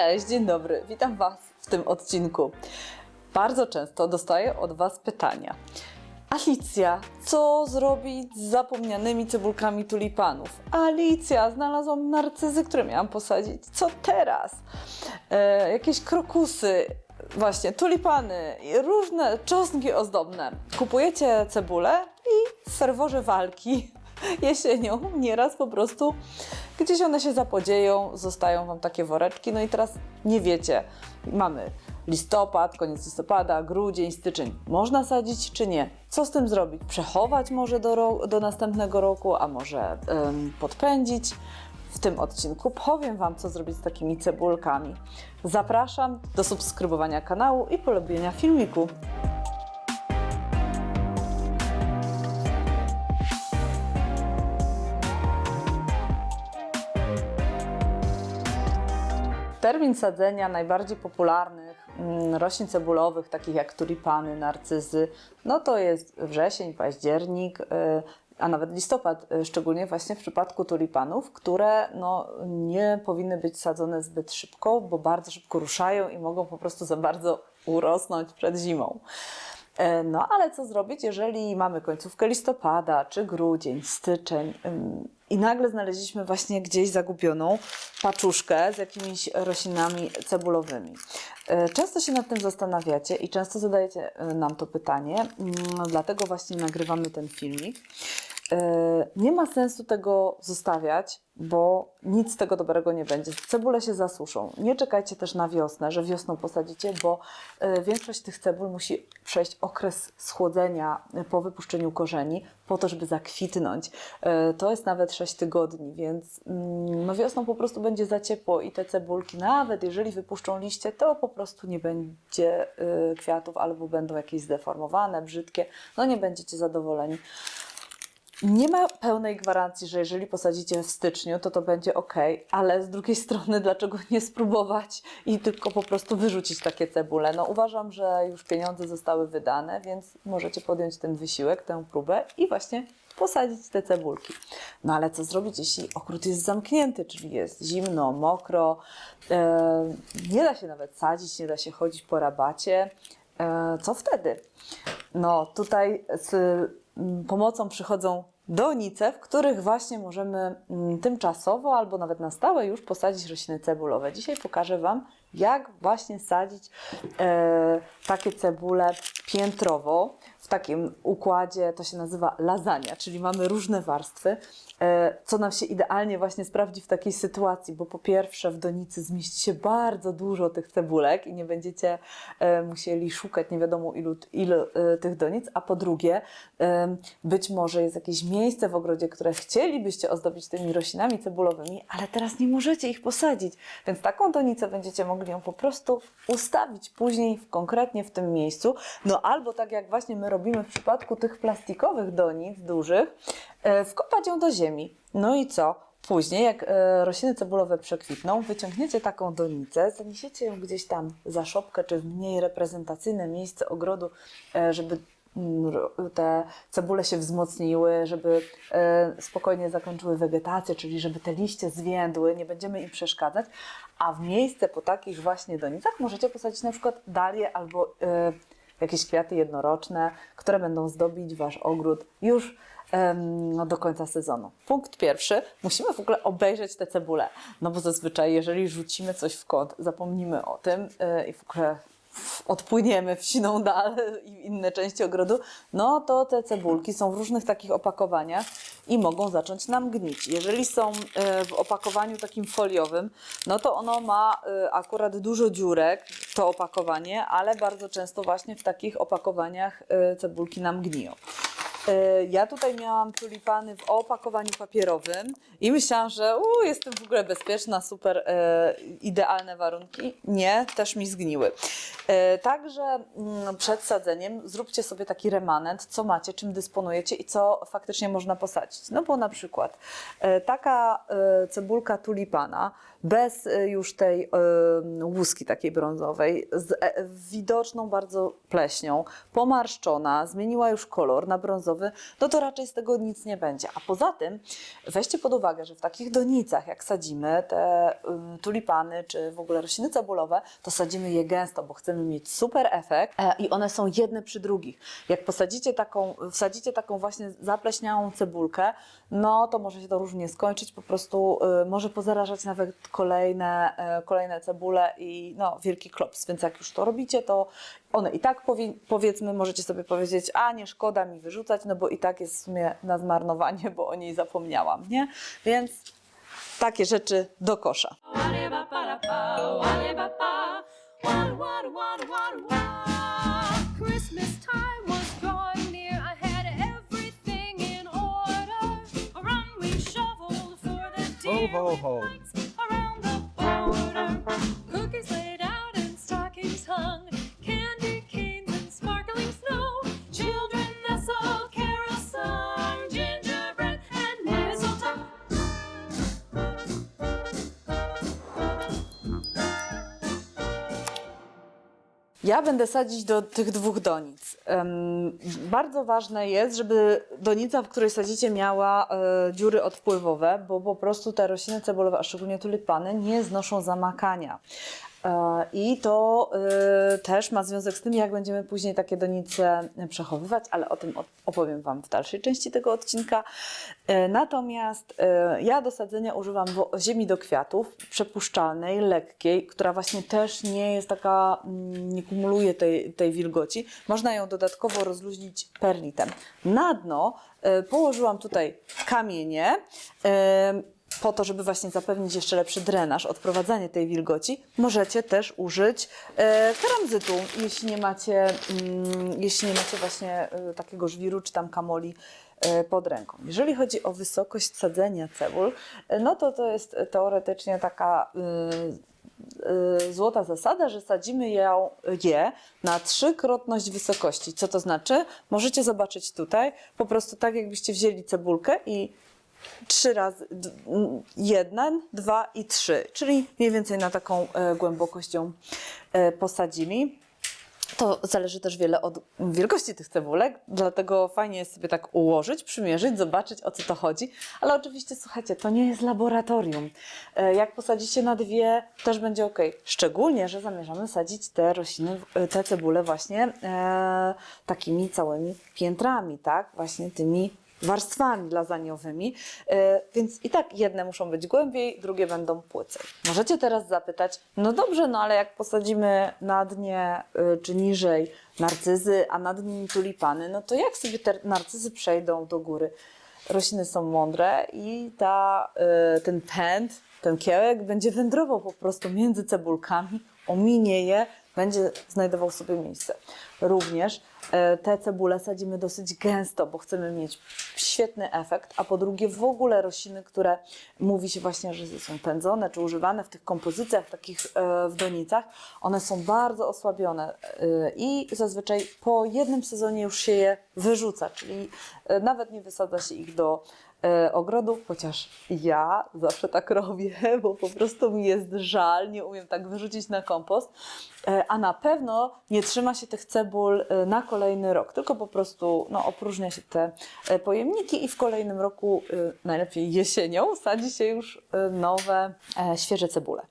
Cześć, dzień dobry. Witam Was w tym odcinku. Bardzo często dostaję od Was pytania. Alicja, co zrobić z zapomnianymi cebulkami tulipanów? Alicja, znalazłam narcyzy, które miałam posadzić. Co teraz? E, jakieś krokusy, właśnie tulipany różne czosnki ozdobne. Kupujecie cebulę i w ferworze walki jesienią nieraz po prostu gdzieś one się zapodzieją, zostają Wam takie woreczki, no i teraz nie wiecie. Mamy listopad, koniec listopada, grudzień, styczeń. Można sadzić czy nie? Co z tym zrobić? Przechować może do, do następnego roku, a może em, podpędzić? W tym odcinku powiem Wam, co zrobić z takimi cebulkami. Zapraszam do subskrybowania kanału i polubienia filmiku. Termin sadzenia najbardziej popularnych mm, roślin cebulowych, takich jak tulipany, narcyzy, no to jest wrzesień, październik, y, a nawet listopad, y, szczególnie właśnie w przypadku tulipanów, które no, nie powinny być sadzone zbyt szybko, bo bardzo szybko ruszają i mogą po prostu za bardzo urosnąć przed zimą. E, No ale co zrobić, jeżeli mamy końcówkę listopada, czy grudzień, styczeń i nagle znaleźliśmy właśnie gdzieś zagubioną paczuszkę z jakimiś roślinami cebulowymi. E, Często się nad tym zastanawiacie i często zadajecie e, nam to pytanie, mm, dlatego właśnie nagrywamy ten filmik. E, Nie ma sensu tego zostawiać, bo nic z tego dobrego nie będzie. Cebule się zasuszą. Nie czekajcie też na wiosnę, że wiosną posadzicie, bo e, większość tych cebul musi przejść okres schłodzenia e, po wypuszczeniu korzeni, po to, żeby zakwitnąć. To jest nawet 6 tygodni, więc mm, no wiosną po prostu będzie za ciepło i te cebulki, nawet jeżeli wypuszczą liście, to po prostu nie będzie kwiatów albo będą jakieś zdeformowane, brzydkie. No nie będziecie zadowoleni. Nie ma pełnej gwarancji, że jeżeli posadzicie w styczniu, to to będzie ok, ale z drugiej strony, dlaczego nie spróbować i tylko po prostu wyrzucić takie cebule? No uważam, że już pieniądze zostały wydane, więc możecie podjąć ten wysiłek, tę próbę i właśnie posadzić te cebulki. No ale co zrobić, jeśli ogród jest zamknięty, czyli jest zimno, mokro, e, nie da się nawet sadzić, nie da się chodzić po rabacie. E, co wtedy? No tutaj z pomocą przychodzą donice, w których właśnie możemy mm, tymczasowo albo nawet na stałe już posadzić rośliny cebulowe. Dzisiaj pokażę Wam, jak właśnie sadzić e, takie cebule piętrowo takim układzie, to się nazywa lasagna, czyli mamy różne warstwy, e, co nam się idealnie właśnie sprawdzi w takiej sytuacji, bo po pierwsze w donicy zmieści się bardzo dużo tych cebulek i nie będziecie e, musieli szukać nie wiadomo ilu, ilu e, tych donic, a po drugie być może jest jakieś miejsce w ogrodzie, które chcielibyście ozdobić tymi roślinami cebulowymi, ale teraz nie możecie ich posadzić, więc taką donicę będziecie mogli ją po prostu ustawić później w, konkretnie w tym miejscu, no albo tak jak właśnie my robimy w przypadku tych plastikowych donic dużych, e, wkopać ją do ziemi. No i co? Później, jak e, rośliny cebulowe przekwitną, wyciągniecie taką donicę, zaniesiecie ją gdzieś tam za szopkę, czy w mniej reprezentacyjne miejsce ogrodu, e, żeby mm, te cebule się wzmocniły, żeby spokojnie zakończyły wegetację, czyli żeby te liście zwiędły, nie będziemy im przeszkadzać, a w miejsce po takich właśnie donicach możecie posadzić na przykład dalię albo jakieś kwiaty jednoroczne, które będą zdobić Wasz ogród już no, do końca sezonu. Punkt pierwszy, musimy w ogóle obejrzeć te cebule, no bo zazwyczaj jeżeli rzucimy coś w kąt, zapomnimy o tym yy, i w ogóle odpłyniemy w siną dal i inne części ogrodu, no to te cebulki są w różnych takich opakowaniach i mogą zacząć nam gnić. Jeżeli są e, w opakowaniu takim foliowym, no to ono ma e, akurat dużo dziurek, to opakowanie, ale bardzo często właśnie w takich opakowaniach e, cebulki nam gniją. E, Ja tutaj miałam tulipany w opakowaniu papierowym i myślałam, że u, jestem w ogóle bezpieczna, super, e, idealne warunki. Nie, też mi zgniły. E, także mm, przed sadzeniem zróbcie sobie taki remanent, co macie, czym dysponujecie i co faktycznie można posadzić. No bo na przykład e, taka e, cebulka tulipana bez e, już tej e, łuski takiej brązowej, z e, widoczną bardzo pleśnią, pomarszczona, zmieniła już kolor na brązowy, cebulowy, no to raczej z tego nic nie będzie. A poza tym weźcie pod uwagę, że w takich donicach, jak sadzimy te tulipany czy w ogóle rośliny cebulowe, to sadzimy je gęsto, bo chcemy mieć super efekt e, i one są jedne przy drugich. Jak posadzicie taką, wsadzicie taką właśnie zapleśniałą cebulkę, no to może się to różnie skończyć, po prostu y, może pozarażać nawet kolejne, y, kolejne cebule i no, wielki klops. Więc jak już to robicie, to one i tak powie, powiedzmy, możecie sobie powiedzieć, a nie szkoda mi wyrzucać, no bo i tak jest w sumie na zmarnowanie, bo o niej zapomniałam, nie? Więc takie rzeczy do kosza. Christmas time was Ja będę sadzić do tych dwóch donic. Bardzo ważne jest, żeby donica, w której sadzicie, miała e, dziury odpływowe, bo po prostu te rośliny cebulowe, a szczególnie tulipany, nie znoszą zamakania. E, I to e, też ma związek z tym, jak będziemy później takie donice przechowywać, ale o tym op- opowiem Wam w dalszej części tego odcinka. E, Natomiast e, ja do sadzenia używam ziemi do kwiatów, przepuszczalnej, lekkiej, która właśnie też nie jest taka, mm, nie kumuluje tej, tej wilgoci. Można ją dodatkowo rozluźnić perlitem. Na dno położyłam tutaj kamienie, po to, żeby właśnie zapewnić jeszcze lepszy drenaż, odprowadzanie tej wilgoci, możecie też użyć e, keramzytu, jeśli nie macie, mm, jeśli nie macie właśnie e, takiego żwiru czy tam kamoli e, pod ręką. Jeżeli chodzi o wysokość sadzenia cebul, e, no to to jest teoretycznie taka y, złota zasada, że sadzimy ją, je na trzykrotność wysokości. Co to znaczy? Możecie zobaczyć tutaj, po prostu tak jakbyście wzięli cebulkę i trzy razy, jeden, dwa i trzy, czyli mniej więcej na taką e, głębokość ją e, posadzili. To zależy też wiele od wielkości tych cebulek, dlatego fajnie jest sobie tak ułożyć, przymierzyć, zobaczyć o co to chodzi. Ale oczywiście, słuchajcie, to nie jest laboratorium. E, Jak posadzicie na dwie, też będzie ok. Szczególnie, że zamierzamy sadzić te rośliny, te cebule właśnie e, takimi całymi piętrami, tak? Właśnie tymi warstwami lazaniowymi, e, więc i tak jedne muszą być głębiej, drugie będą płycej. Możecie teraz zapytać, no dobrze, no ale jak posadzimy na dnie e, czy niżej narcyzy, a nad nimi tulipany, no to jak sobie te narcyzy przejdą do góry? Rośliny są mądre i ta, e, ten pęd, ten kiełek będzie wędrował po prostu między cebulkami, ominie je, będzie znajdował sobie miejsce. Również e, te cebule sadzimy dosyć gęsto, bo chcemy mieć świetny efekt, a po drugie w ogóle rośliny, które mówi się właśnie, że są pędzone czy używane w tych kompozycjach takich e, w donicach, one są bardzo osłabione e, i zazwyczaj po jednym sezonie już się je wyrzuca, czyli nawet nie wysadza się ich do e, ogrodów, chociaż ja zawsze tak robię, bo po prostu mi jest żal, nie umiem tak wyrzucić na kompost, E, a na pewno nie trzyma się tych cebul e, na kolejny rok, tylko po prostu no, opróżnia się te pojemniki i w kolejnym roku, najlepiej jesienią, sadzi się już nowe, świeże cebule.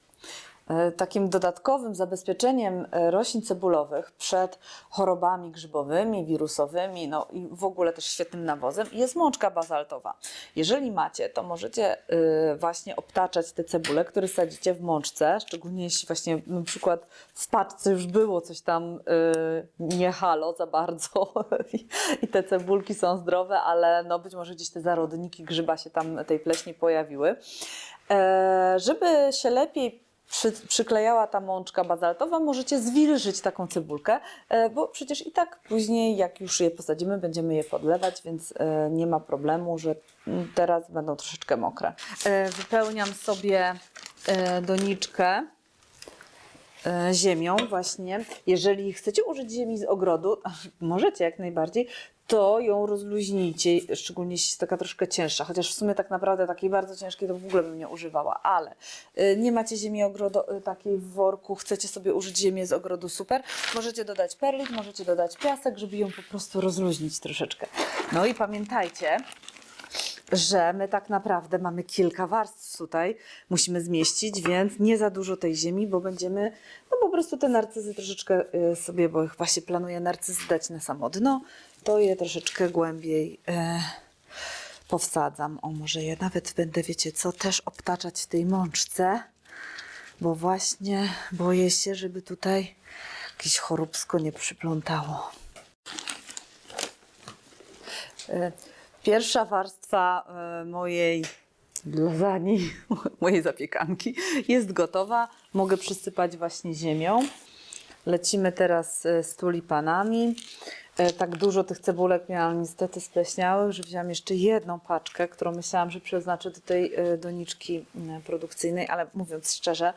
E, Takim dodatkowym zabezpieczeniem e, roślin cebulowych przed chorobami grzybowymi, wirusowymi, no i w ogóle też świetnym nawozem jest mączka bazaltowa. Jeżeli macie, to możecie e, właśnie obtaczać te cebule, które sadzicie w mączce, szczególnie jeśli właśnie na przykład w paczce już było coś tam nie halo za bardzo i- te cebulki są zdrowe, ale no być może gdzieś te zarodniki grzyba się tam tej pleśni pojawiły. Żeby się lepiej przy, przyklejała ta mączka bazaltowa, możecie zwilżyć taką cebulkę, e, bo przecież i tak później, jak już je posadzimy, będziemy je podlewać, więc e, nie ma problemu, że mm, teraz będą troszeczkę mokre. E, Wypełniam sobie doniczkę ziemią właśnie. Jeżeli chcecie użyć ziemi z ogrodu, możecie jak najbardziej, to ją rozluźnijcie, szczególnie jeśli jest taka troszkę cięższa, chociaż w sumie tak naprawdę takiej bardzo ciężkiej to w ogóle bym nie używała, ale y, nie macie ziemi ogrodo, y, takiej w worku, chcecie sobie użyć ziemi z ogrodu super, możecie dodać perlit, możecie dodać piasek, żeby ją po prostu rozluźnić troszeczkę. No i pamiętajcie, że my tak naprawdę mamy kilka warstw tutaj, musimy zmieścić, więc nie za dużo tej ziemi, bo będziemy, no po prostu te narcyzy troszeczkę y, sobie, bo właśnie planuję narcyzy dać na samo dno, to je troszeczkę głębiej e, powsadzam. O, może je nawet będę, wiecie co, też obtaczać w tej mączce, bo właśnie boję się, żeby tutaj jakieś choróbsko nie przyplątało. E, Pierwsza warstwa e, mojej lasagne, mojej zapiekanki jest gotowa. Mogę przysypać właśnie ziemią. Lecimy teraz e, z tulipanami. E, Tak dużo tych cebulek miałam niestety spleśniałych, że wzięłam jeszcze jedną paczkę, którą myślałam, że przeznaczę do tej e, doniczki m, produkcyjnej, ale mówiąc szczerze,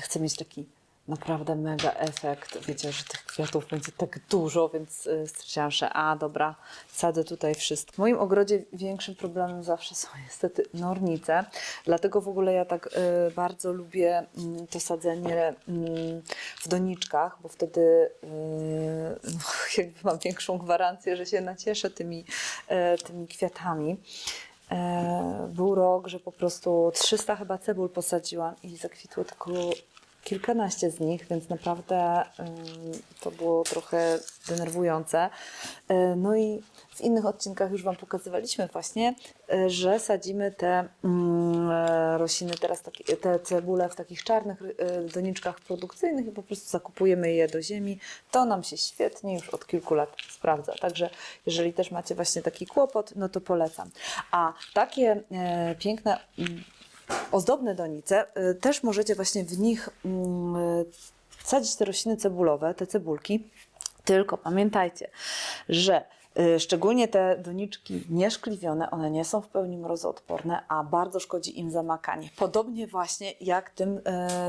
chcę mieć taki naprawdę mega efekt. Wiecie, że tych kwiatów będzie tak dużo, więc y, stwierdziłam, że a dobra, sadzę tutaj wszystko. W moim ogrodzie większym problemem zawsze są niestety nornice, dlatego w ogóle ja tak y, bardzo lubię mm, to sadzenie mm, w doniczkach, bo wtedy y, no, jakby mam większą gwarancję, że się nacieszę tymi, tymi kwiatami. E, Był rok, że po prostu 300 chyba cebul posadziłam i zakwitło tylko kilkanaście z nich, więc naprawdę to było trochę denerwujące. E, No i w innych odcinkach już Wam pokazywaliśmy właśnie, e, że sadzimy te mm, e, rośliny, teraz te cebule w takich czarnych doniczkach produkcyjnych i po prostu zakupujemy je do ziemi. To nam się świetnie już od kilku lat sprawdza. Także jeżeli też macie właśnie taki kłopot, no to polecam. A takie piękne mm, ozdobne donice, y, też możecie właśnie w nich mm, y, sadzić te rośliny cebulowe, te cebulki. Tylko pamiętajcie, że y, szczególnie te doniczki nieszkliwione, one nie są w pełni mrozoodporne, a bardzo szkodzi im zamakanie. Podobnie właśnie jak tym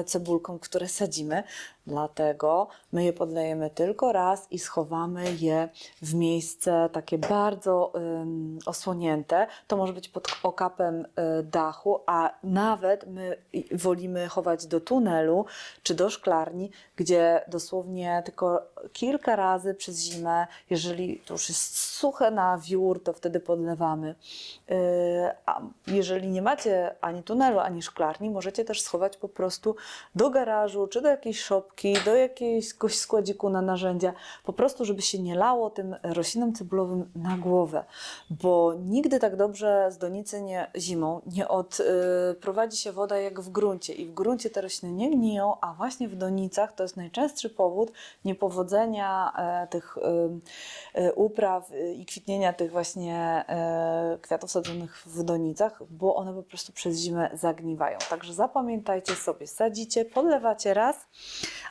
cebulkom, które sadzimy. Dlatego my je podlejemy tylko raz i schowamy je w miejsce takie bardzo ym, osłonięte. To może być pod okapem y, dachu, a nawet my wolimy chować do tunelu czy do szklarni, gdzie dosłownie tylko kilka razy przez zimę, jeżeli to już jest suche na wiór, to wtedy podlewamy. Yy, A jeżeli nie macie ani tunelu, ani szklarni, możecie też schować po prostu do garażu, czy do jakiejś szopki, do jakiegoś składziku na narzędzia, po prostu, żeby się nie lało tym roślinom cebulowym na głowę, bo nigdy tak dobrze z donicy nie, zimą nie odprowadzi się woda jak w gruncie. I w gruncie te rośliny nie gniją, a właśnie w donicach to jest najczęstszy powód niepowodzenia e, tych e, e, upraw i kwitnienia tych właśnie e, kwiatów sadzonych w donicach, bo one po prostu przez zimę zagniwają. Także zapamiętajcie sobie, sadzicie, podlewacie raz,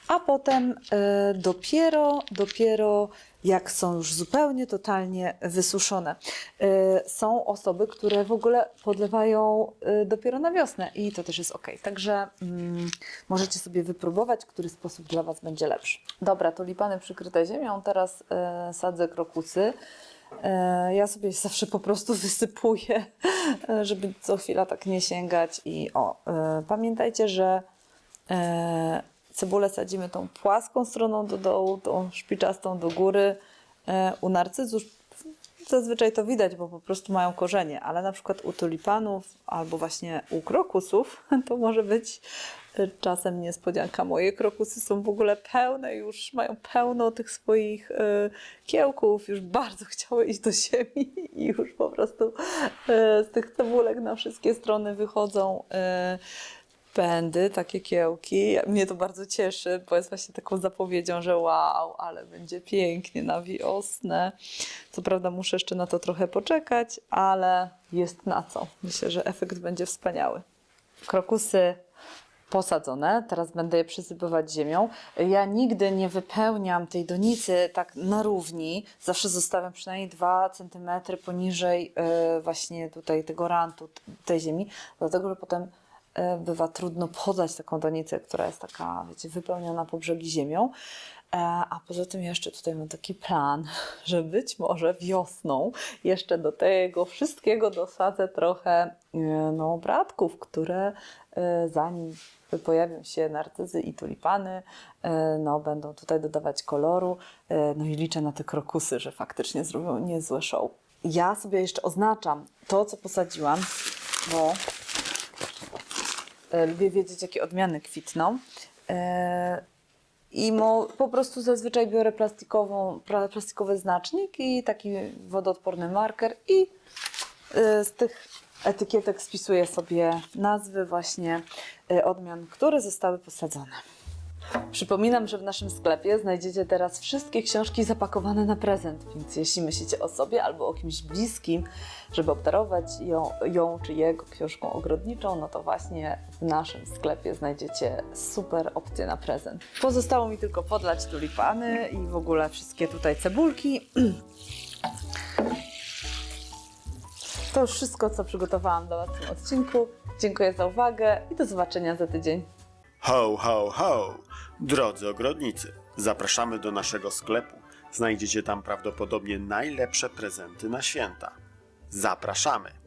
a potem e, dopiero, dopiero jak są już zupełnie, totalnie wysuszone. E, Są osoby, które w ogóle podlewają e, dopiero na wiosnę i to też jest ok. Także mm, możecie sobie wypróbować, który sposób dla Was będzie lepszy. Dobra, tulipany przykryte ziemią, teraz sadzę krokusy. Ja sobie zawsze po prostu wysypuję, żeby co chwila tak nie sięgać. I o, pamiętajcie, że cebulę sadzimy tą płaską stroną do dołu, tą szpiczastą do góry. E, U narcyzów zazwyczaj to widać, bo po prostu mają korzenie, ale na przykład u tulipanów albo właśnie u krokusów to może być e, czasem niespodzianka. Moje krokusy są w ogóle pełne, już mają pełno tych swoich e, kiełków, już bardzo chciały iść do ziemi i już po prostu z tych cebulek na wszystkie strony wychodzą pędy, takie kiełki. Mnie to bardzo cieszy, bo jest właśnie taką zapowiedzią, że wow, ale będzie pięknie na wiosnę. Co prawda muszę jeszcze na to trochę poczekać, ale jest na co. Myślę, że efekt będzie wspaniały. Krokusy posadzone, teraz będę je przysypywać ziemią. Ja nigdy nie wypełniam tej donicy tak na równi, zawsze zostawiam przynajmniej 2 cm poniżej e, właśnie tutaj tego rantu tej ziemi, dlatego że potem bywa trudno podać taką donicę, która jest taka, wiecie, wypełniona po brzegi ziemią. E, A poza tym jeszcze tutaj mam taki plan, że być może wiosną jeszcze do tego wszystkiego dosadzę trochę e, no, bratków, które e, zanim pojawią się narcyzy i tulipany, e, no, będą tutaj dodawać koloru. E, No i liczę na te krokusy, że faktycznie zrobią niezłe show. Ja sobie jeszcze oznaczam to, co posadziłam, bo e, lubię wiedzieć, jakie odmiany kwitną. E, I mo, po prostu zazwyczaj biorę plastikową, plastikowy znacznik i taki wodoodporny marker i y, z tych etykietek spisuję sobie nazwy właśnie odmian, które zostały posadzone. Przypominam, że w naszym sklepie znajdziecie teraz wszystkie książki zapakowane na prezent, więc jeśli myślicie o sobie albo o kimś bliskim, żeby obdarować ją, ją czy jego książką ogrodniczą, no to właśnie w naszym sklepie znajdziecie super opcje na prezent. Pozostało mi tylko podlać tulipany i w ogóle wszystkie tutaj cebulki. To już wszystko, co przygotowałam dla Was w tym odcinku. Dziękuję za uwagę i do zobaczenia za tydzień. Ho, ho, ho! Drodzy ogrodnicy, zapraszamy do naszego sklepu. Znajdziecie tam prawdopodobnie najlepsze prezenty na święta. Zapraszamy!